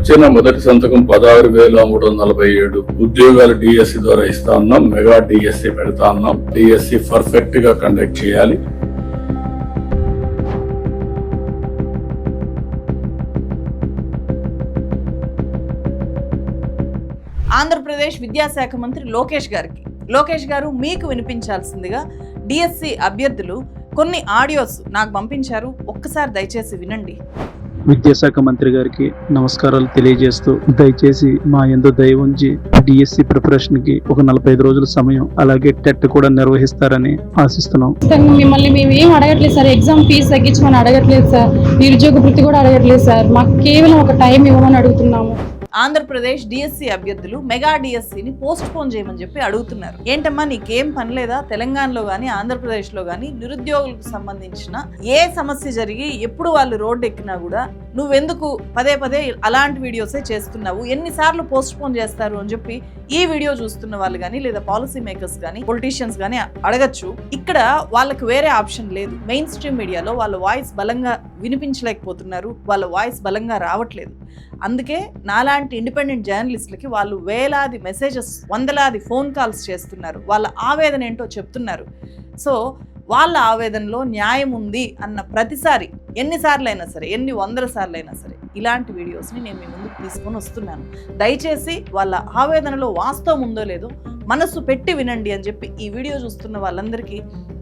వచ్చిన మొదటి సంతకం పదహారు వేల మూడు వందల నలభై ఏడు ఉద్యోగాలు డిఎస్సి ద్వారా ఇస్తా ఉన్నాం మెగా డిఎస్సి పెడతా ఉన్నాం. డిఎస్సి పర్ఫెక్ట్గా కండక్ట్ చేయాలి. ఆంధ్రప్రదేశ్ విద్యాశాఖ మంత్రి లోకేష్ గారికి లోకేష్ గారు మీకు వినిపించాల్సిందిగా డిఎస్సి అభ్యర్థులు కొన్ని ఆడియోస్ నాకు పంపించారు. ఒక్కసారి దయచేసి వినండి. విద్యాశాఖ మంత్రి గారికి నమస్కారాలు తెలియజేస్తూ దయచేసి మా ఎందు దయ ఉంచి డిఎస్సి ప్రిపరేషన్కి ఒక నలభై ఐదు రోజుల సమయం అలాగే టెట్ కూడా నిర్వహిస్తారని ఆశిస్తున్నాం. సార్ మిమ్మల్ని మేము ఏం అడగట్లేదు సార్. ఎగ్జామ్ ఫీజు తగ్గించమని అడగట్లేదు సార్. నిరుద్యోగ వృత్తి కూడా అడగట్లేదు సార్. మాకు కేవలం ఒక టైం ఇవ్వమని అడుగుతున్నాము. ఆంధ్రప్రదేశ్ డిఎస్సి అభ్యర్థులు మెగా డిఎస్సిని పోస్ట్ పోన్ చేయమని చెప్పి అడుగుతున్నారు. ఏంటమ్మా నీకేం పని లేదా? తెలంగాణలో కానీ ఆంధ్రప్రదేశ్లో కానీ నిరుద్యోగులకు సంబంధించిన ఏ సమస్య జరిగి ఎప్పుడు వాళ్ళు రోడ్డు ఎక్కినా కూడా నువ్వెందుకు పదే పదే అలాంటి వీడియోసే చేస్తున్నావు? ఎన్నిసార్లు పోస్ట్ పోన్ చేస్తారు అని చెప్పి ఈ వీడియో చూస్తున్న వాళ్ళు కానీ లేదా పాలసీ మేకర్స్ కానీ పొలిటీషియన్స్ కానీ అడగచ్చు. ఇక్కడ వాళ్ళకి వేరే ఆప్షన్ లేదు. మెయిన్ స్ట్రీమ్ మీడియాలో వాళ్ళ వాయిస్ బలంగా వినిపించలేకపోతున్నారు. వాళ్ళ వాయిస్ బలంగా రావట్లేదు. అందుకే నాలాంటి ఇండిపెండెంట్ జర్నలిస్టులకి వాళ్ళు వేలాది మెసేజెస్ వందలాది ఫోన్ కాల్స్ చేస్తున్నారు. వాళ్ళ ఆవేదన ఏంటో చెప్తున్నారు. సో వాళ్ళ ఆవేదనలో న్యాయం ఉంది అన్న ప్రతిసారి ఎన్నిసార్లు అయినా సరే ఎన్ని వందల సార్లు అయినా సరే ఇలాంటి వీడియోస్ని నేను మీ ముందుకు తీసుకొని వస్తున్నాను. దయచేసి వాళ్ళ ఆవేదనలో వాస్తవం ఉందో లేదో మనసు పెట్టి వినండి అని చెప్పి ఈ వీడియో చూస్తున్న వాళ్ళందరికీ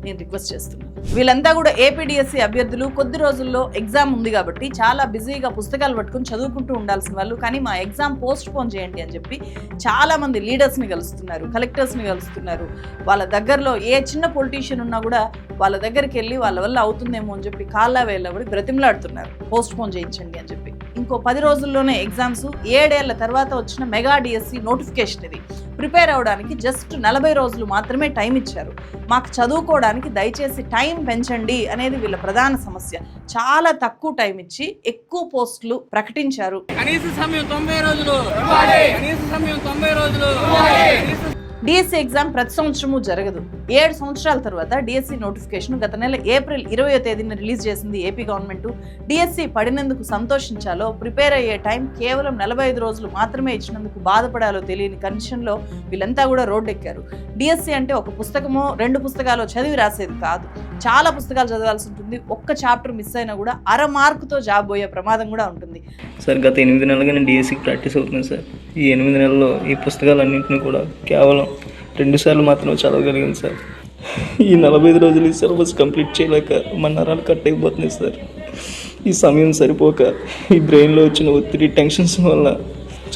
నేను రిక్వెస్ట్ చేస్తున్నాను. వీళ్ళంతా కూడా ఏపీడిఎస్సి అభ్యర్థులు కొద్ది రోజుల్లో ఎగ్జామ్ ఉంది కాబట్టి చాలా బిజీగా పుస్తకాలు పట్టుకుని చదువుకుంటూ ఉండాల్సిన వాళ్ళు. కానీ మా ఎగ్జామ్ పోస్ట్ పోన్ చేయండి అని చెప్పి చాలా మంది లీడర్స్ని కలుస్తున్నారు కలెక్టర్స్ని కలుస్తున్నారు. వాళ్ళ దగ్గరలో ఏ చిన్న పొలిటీషియన్ ఉన్నా కూడా వాళ్ళ దగ్గరికి వెళ్ళి వాళ్ళ వల్ల అవుతుందేమో అని చెప్పి కాళ్ళ వేళ్ళబడి బ్రతిమలాడుతున్నారు. పోస్ట్ పోన్ చేయించండి అని చెప్పి. ఇంకో పది రోజుల్లోనే ఎగ్జామ్స్ ఏడేళ్ళ తర్వాత వచ్చిన మెగా డిఎస్సి నోటిఫికేషన్ ఇది. ప్రిపేర్ అవ్వడానికి జస్ట్ నలభై రోజులు మాత్రమే టైం ఇచ్చారు. మాకు చదువుకోవడానికి దయచేసి టైం పెంచండి అనేది వీళ్ళ ప్రధాన సమస్య. చాలా తక్కువ టైం ఇచ్చి ఎక్కువ పోస్టులు ప్రకటించారు. కనీస సమయం తొంభై రోజులు. కనీస సమయం తొంభై రోజులు. డిఎస్సి ఎగ్జామ్ ప్రతి సంవత్సరము జరగదు. ఏడు సంవత్సరాల తర్వాత డిఎస్సి నోటిఫికేషన్ గత నెల ఏప్రిల్ ఇరవయో తేదీన రిలీజ్ చేసింది ఏపీ గవర్నమెంట్ డిఎస్సి పడినందుకు సంతోషించాలో ప్రిపేర్ అయ్యే టైం కేవలం నలభై ఐదు రోజులు మాత్రమే ఇచ్చినందుకు బాధపడాలో తెలియని కండిషన్లో వీళ్ళంతా కూడా రోడ్డెక్కారు. డిఎస్సి అంటే ఒక పుస్తకమో రెండు పుస్తకాలు చదివి రాసేది కాదు. చాలా పుస్తకాలు చదవాల్సి ఉంటుంది. ఒక్క చాప్టర్ మిస్ అయినా కూడా అర మార్కుతో జాబ్ పోయే ప్రమాదం కూడా ఉంటుంది. సార్ గత ఎనిమిది నెలలుగా నేను డిఎస్సికి ప్రాక్టీస్ అవుతున్నాను సార్. ఈ ఎనిమిది నెలల్లో ఈ పుస్తకాలన్నింటినీ కూడా కేవలం రెండు సార్లు మాత్రమే చదవగలిగాను సార్. ఈ నలభై ఐదు రోజులు ఈ సిలబస్ కంప్లీట్ చేయలేక మన నరాలు కట్ అయిపోతున్నాయి సార్. ఈ సమయం సరిపోక ఈ బ్రెయిన్లో వచ్చిన ఒత్తిడి టెన్షన్స్ వల్ల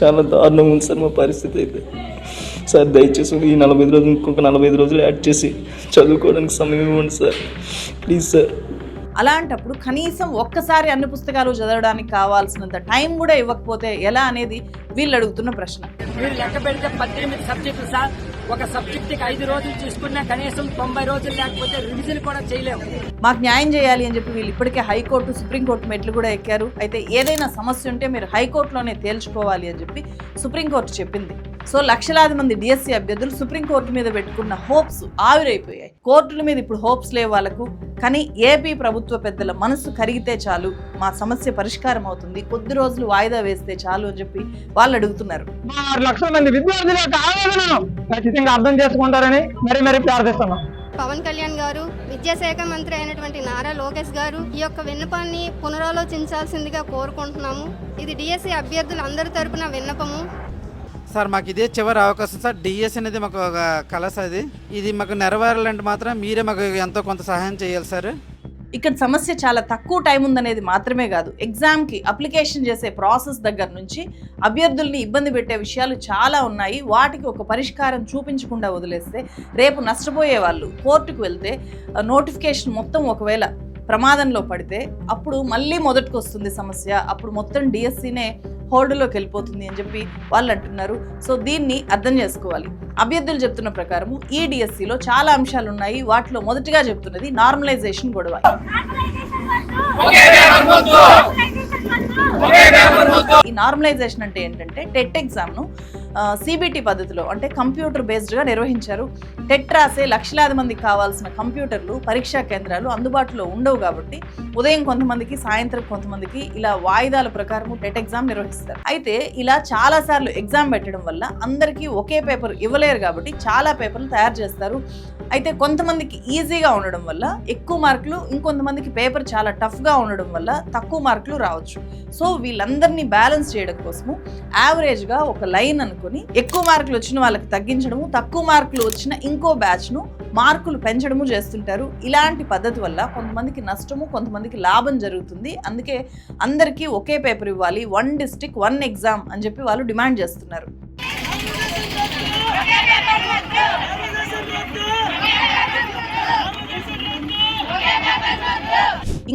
చాలా దారుణంగా ఉంది సార్ మా పరిస్థితి అయితే. సార్ దయచేసి ఈ నలభై ఐదు రోజులు ఇంకొక నలభై ఐదు రోజులు యాడ్ చేసి చదువుకోవడానికి సమయం ఇవ్వండి సార్. ప్లీజ్ సార్ అలాంటప్పుడు కనీసం ఒక్కసారి అన్ని పుస్తకాలు చదవడానికి కావాల్సినంత టైం కూడా ఇవ్వకపోతే ఎలా అనేది వీళ్ళు అడుగుతున్న ప్రశ్న. మీరు లెక్క పెడితే పద్దెనిమిది సబ్జెక్టులు సార్. ఒక సబ్జెక్ట్కి ఐదు రోజులు తీసుకున్నా కనీసం తొంభై రోజులు లేకపోతే రివిజన్ కూడా చేయలేము. మాకు న్యాయం చేయాలి అని చెప్పి వీళ్ళు ఇప్పటికే హైకోర్టు సుప్రీంకోర్టు మెట్లు కూడా ఎక్కారు. అయితే ఏదైనా సమస్య ఉంటే మీరు హైకోర్టులోనే తేల్చుకోవాలి అని చెప్పి సుప్రీంకోర్టు చెప్పింది. సో లక్షలాది మంది డిఎస్సి అభ్యర్థులు సుప్రీంకోర్టు మీద పెట్టుకున్న హోప్స్ ఆవిరైపోయాయి. కోర్టుల మీద ఇప్పుడు హోప్స్ లేవు వాళ్ళకు. కానీ ఏపీ ప్రభుత్వ పెద్దల మనసు కరిగితే చాలు మా సమస్య పరిష్కారం అవుతుంది. కొద్ది రోజులు వాయిదా వేస్తే చాలు అని చెప్పి వాళ్ళు అడుగుతున్నారు. ఆరు లక్షల మంది విద్యార్థుల యొక్క ఆవేదనను ఖచ్చితంగా అర్థం చేసుకుంటారని మరీ మరీ ప్రార్థిస్తున్నాం. పవన్ కళ్యాణ్ గారు విద్యాశాఖ మంత్రి అయినటువంటి నారా లోకేష్ గారు ఈ యొక్క విన్నపాన్ని పునరాలోచించాల్సిందిగా కోరుకుంటున్నాము. ఇది డిఎస్సి అభ్యర్థుల అందరి తరపున విన్నపము. సార్ మాకు ఇదే చివరి అవకాశం సార్. డిఎస్ అనేది మాకు ఒక కళ అది. ఇది ఇది మాకు నెరవేరాలంటే మాత్రం మీరే మాకు ఎంతో కొంత సహాయం చేయాలి సార్. ఇక్కడ సమస్య చాలా తక్కువ టైం ఉందనేది మాత్రమే కాదు. ఎగ్జామ్కి అప్లికేషన్ చేసే ప్రాసెస్ దగ్గర నుంచి అభ్యర్థుల్ని ఇబ్బంది పెట్టే విషయాలు చాలా ఉన్నాయి. వాటికి ఒక పరిష్కారం చూపించకుండా వదిలేస్తే రేపు నష్టపోయే వాళ్ళు కోర్టుకు వెళ్తే నోటిఫికేషన్ మొత్తం ఒకవేళ ప్రమాదంలో పడితే అప్పుడు మళ్ళీ మొదటికి వస్తుంది సమస్య. అప్పుడు మొత్తం డిఎస్సీనే హోల్డ్లోకి వెళ్ళిపోతుంది అని చెప్పి వాళ్ళు అంటున్నారు సో దీన్ని అర్థం చేసుకోవాలి. అభ్యర్థులు చెప్తున్న ప్రకారము ఈ డిఎస్సిలో చాలా అంశాలు ఉన్నాయి వాటిలో మొదటిగా చెప్తున్నది నార్మలైజేషన్ గొడవ. ఈ నార్మలైజేషన్ అంటే ఏంటంటే టెట్ ఎగ్జామ్ను సిబిటి పద్ధతిలో అంటే కంప్యూటర్ బేస్డ్గా నిర్వహించారు. టెట్ రాసే లక్షలాది మందికి కావాల్సిన కంప్యూటర్లు పరీక్షా కేంద్రాలు అందుబాటులో ఉండవు కాబట్టి ఉదయం కొంతమందికి సాయంత్రం కొంతమందికి ఇలా వాయిదాల ప్రకారం టెట్ ఎగ్జామ్ నిర్వహిస్తారు. అయితే ఇలా చాలా సార్లు ఎగ్జామ్ పెట్టడం వల్ల అందరికీ ఒకే పేపర్ ఇవ్వలేరు కాబట్టి చాలా పేపర్లు తయారు చేస్తారు. అయితే కొంతమందికి ఈజీగా ఉండడం వల్ల ఎక్కువ మార్కులు ఇంకొంతమందికి పేపర్ చాలా టఫ్గా ఉండడం వల్ల తక్కువ మార్కులు రావచ్చు. సో వీళ్ళందరినీ బ్యాలెన్స్ చేయడం కోసము యావరేజ్గా ఒక లైన్ అనుకుని ఎక్కువ మార్కులు వచ్చిన వాళ్ళకి తగ్గించడము తక్కువ మార్కులు వచ్చిన ఇంకో బ్యాచ్ను మార్కులు పెంచడము చేస్తుంటారు. ఇలాంటి పద్ధతి వల్ల కొంతమందికి నష్టము కొంతమందికి లాభం జరుగుతుంది. అందుకే అందరికీ ఒకే పేపర్ ఇవ్వాలి. వన్ డిస్టిక్ వన్ ఎగ్జామ్ అని చెప్పి వాళ్ళు డిమాండ్ చేస్తున్నారు.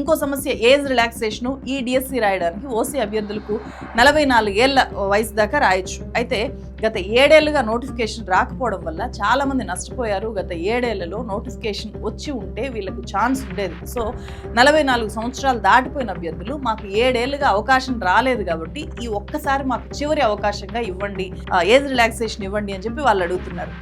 ఇంకో సమస్య ఏజ్ రిలాక్సేషన్ ఈ డిఎస్సి రాయడానికి ఓసీ అభ్యర్థులకు నలభై నాలుగేళ్ళ వయసు దాకా రాయొచ్చు. అయితే గత ఏడేళ్ళుగా నోటిఫికేషన్ రాకపోవడం వల్ల చాలా మంది నష్టపోయారు. గత ఏడేళ్ళలో నోటిఫికేషన్ వచ్చి ఉంటే వీళ్ళకు ఛాన్స్ ఉండేది. సో నలభై నాలుగు సంవత్సరాలు దాటిపోయిన అభ్యర్థులు మాకు ఏడేళ్ళుగా అవకాశం రాలేదు కాబట్టి ఈ ఒక్కసారి మాకు చివరి అవకాశంగా ఇవ్వండి. ఏజ్ రిలాక్సేషన్ ఇవ్వండి అని చెప్పి వాళ్ళు అడుగుతున్నారు.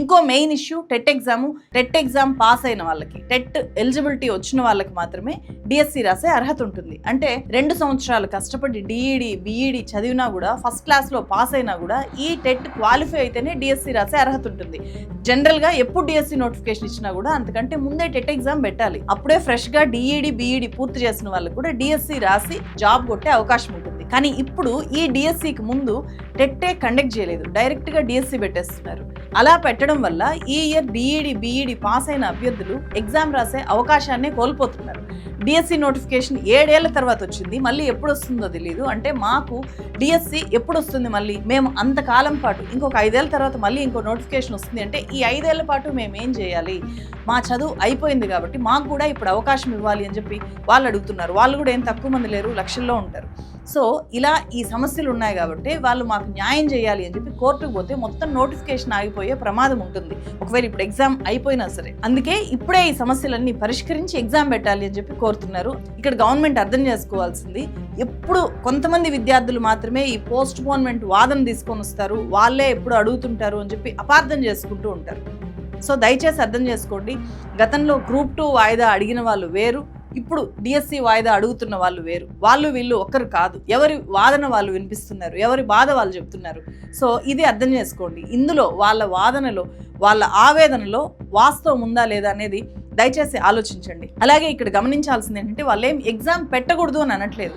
ఇంకో main issue TET exam TET exam pass అయిన వాళ్ళకి టెట్ ఎలిజిబిలిటీ వచ్చిన వాళ్ళకి మాత్రమే డిఎస్సి రాసే అర్హత ఉంటుంది. అంటే రెండు సంవత్సరాలు కష్టపడి డిఈడి బిఈడి చదివినా కూడా ఫస్ట్ క్లాస్లో పాస్ అయినా కూడా ఈ టెట్ క్వాలిఫై అయితేనే డిఎస్సి రాసే అర్హత ఉంటుంది. జనరల్గా ఎప్పుడు డిఎస్సి నోటిఫికేషన్ ఇచ్చినా కూడా అంతకంటే ముందే టెట్ ఎగ్జామ్ పెట్టాలి. అప్పుడే ఫ్రెష్గా డిఈడి బిఈడి పూర్తి చేసిన వాళ్ళకి కూడా డిఎస్సి రాసి జాబ్ కొట్టే అవకాశం ఉంటుంది. కానీ ఇప్పుడు ఈ డిఎస్సికి ముందు టెట్టే కండక్ట్ చేయలేదు. డైరెక్ట్గా డిఎస్సి పెట్టేస్తున్నారు. అలా పెట్టడం వల్ల ఈ ఇయర్ డిఈడి బీఈడి పాస్ అయిన అభ్యర్థులు ఎగ్జామ్ రాసే అవకాశాన్ని కోల్పోతున్నారు. డిఎస్సి నోటిఫికేషన్ ఏడేళ్ళ తర్వాత వచ్చింది. మళ్ళీ ఎప్పుడు వస్తుందో తెలియదు అంటే మాకు డిఎస్సి ఎప్పుడు వస్తుంది మళ్ళీ? మేము అంతకాలం పాటు ఇంకొక ఐదేళ్ళ తర్వాత మళ్ళీ ఇంకో నోటిఫికేషన్ వస్తుంది అంటే ఈ ఐదేళ్ళ పాటు మేము ఏం చేయాలి? మా చదువు అయిపోయింది కాబట్టి మాకు కూడా ఇప్పుడు అవకాశం ఇవ్వాలి అని చెప్పి వాళ్ళు అడుగుతున్నారు. వాళ్ళు కూడా ఏం తక్కువ మంది లేరు లక్షల్లో ఉంటారు. సో ఇలా ఈ సమస్యలు ఉన్నాయి కాబట్టి వాళ్ళు మాకు న్యాయం చేయాలి అని చెప్పి కోర్టుకు పోతే మొత్తం నోటిఫికేషన్ ఆగిపోయే ప్రమాదం ఉంటుంది. ఒకవేళ ఇప్పుడు ఎగ్జామ్ అయిపోయినా సరే. అందుకే ఇప్పుడే ఈ సమస్యలన్నీ పరిష్కరించి ఎగ్జామ్ పెట్టాలి అని చెప్పి కోరుతున్నారు. ఇక్కడ గవర్నమెంట్ అర్థం చేసుకోవాల్సింది ఎప్పుడు కొంతమంది విద్యార్థులు మాత్రమే ఈ పోస్ట్ పోన్మెంట్ వాదన తీసుకొని వస్తారు. వాళ్ళే ఎప్పుడు అడుగుతుంటారు అని చెప్పి అపార్థం చేసుకుంటూ ఉంటారు. సో దయచేసి అర్థం చేసుకోండి. గతంలో గ్రూప్ టూ వాయిదా అడిగిన వాళ్ళు వేరు. ఇప్పుడు డిఎస్సి వాయిదా అడుగుతున్న వాళ్ళు వేరు. వాళ్ళు వీళ్ళు ఒక్కరు కాదు. ఎవరి వాదన వాళ్ళు వినిపిస్తున్నారు. ఎవరి బాధ వాళ్ళు చెప్తున్నారు. సో ఇది అర్థం చేసుకోండి. ఇందులో వాళ్ళ వాదనలో వాళ్ళ ఆవేదనలో వాస్తవం ఉందా లేదా అనేది దయచేసి ఆలోచించండి. అలాగే ఇక్కడ గమనించాల్సింది ఏంటంటే వాళ్ళు ఏం ఎగ్జామ్ పెట్టకూడదు అని అనట్లేదు.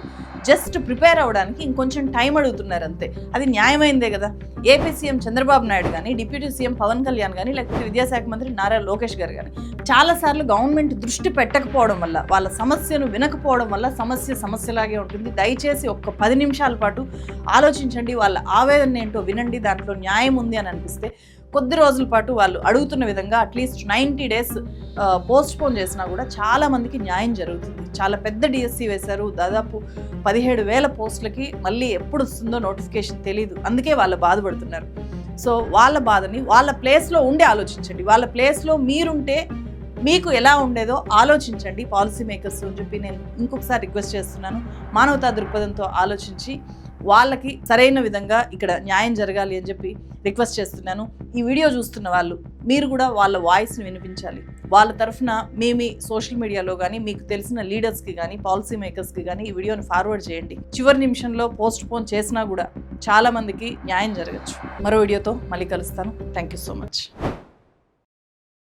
జస్ట్ ప్రిపేర్ అవ్వడానికి ఇంకొంచెం టైం అడుగుతున్నారు అంతే. అది న్యాయమైందే కదా. ఏపీ సీఎం చంద్రబాబు నాయుడు కానీ డిప్యూటీ సీఎం పవన్ కళ్యాణ్ కానీ లేకపోతే విద్యాశాఖ మంత్రి నారా లోకేష్ గారు కానీ చాలాసార్లు గవర్నమెంట్ దృష్టి పెట్టకపోవడం వల్ల వాళ్ళ సమస్యను వినకపోవడం వల్ల సమస్య సమస్యలాగే ఉంటుంది. దయచేసి ఒక్క పది నిమిషాల పాటు ఆలోచించండి. వాళ్ళ ఆవేదన ఏంటో వినండి. దాంట్లో న్యాయం ఉంది అని అనిపిస్తే కొద్ది రోజుల పాటు వాళ్ళు అడుగుతున్న విధంగా at least ninety days postpone చేసినా కూడా చాలా మందికి న్యాయం జరుగుతుంది. చాలా పెద్ద డిఎస్సి వేశారు. దాదాపు పదిహేడు వేల పోస్టులకి మళ్ళీ ఎప్పుడు వస్తుందో నోటిఫికేషన్ తెలియదు అందుకే వాళ్ళు బాధపడుతున్నారు. సో వాళ్ళ బాధని వాళ్ళ ప్లేస్లో ఉండి ఆలోచించండి. వాళ్ళ ప్లేస్లో మీరుంటే మీకు ఎలా ఉండేదో ఆలోచించండి. పాలసీ మేకర్స్ అని చెప్పి నేను ఇంకొకసారి రిక్వెస్ట్ చేస్తున్నాను. మానవతా దృక్పథంతో ఆలోచించి వాళ్ళకి సరైన విధంగా ఇక్కడ న్యాయం జరగాలి అని చెప్పి రిక్వెస్ట్ చేస్తున్నాను. ఈ వీడియో చూస్తున్న వాళ్ళు మీరు కూడా వాళ్ళ వాయిస్ని వినిపించాలి. వాళ్ళ తరఫున మీ మీ సోషల్ మీడియాలో కానీ మీకు తెలిసిన లీడర్స్కి కానీ పాలసీ మేకర్స్కి కానీ ఈ వీడియోని ఫార్వర్డ్ చేయండి. చివరి నిమిషంలో పోస్ట్ పోన్ చేసినా కూడా చాలామందికి న్యాయం జరగచ్చు. మరో వీడియోతో మళ్ళీ కలుస్తాను. Thank you so much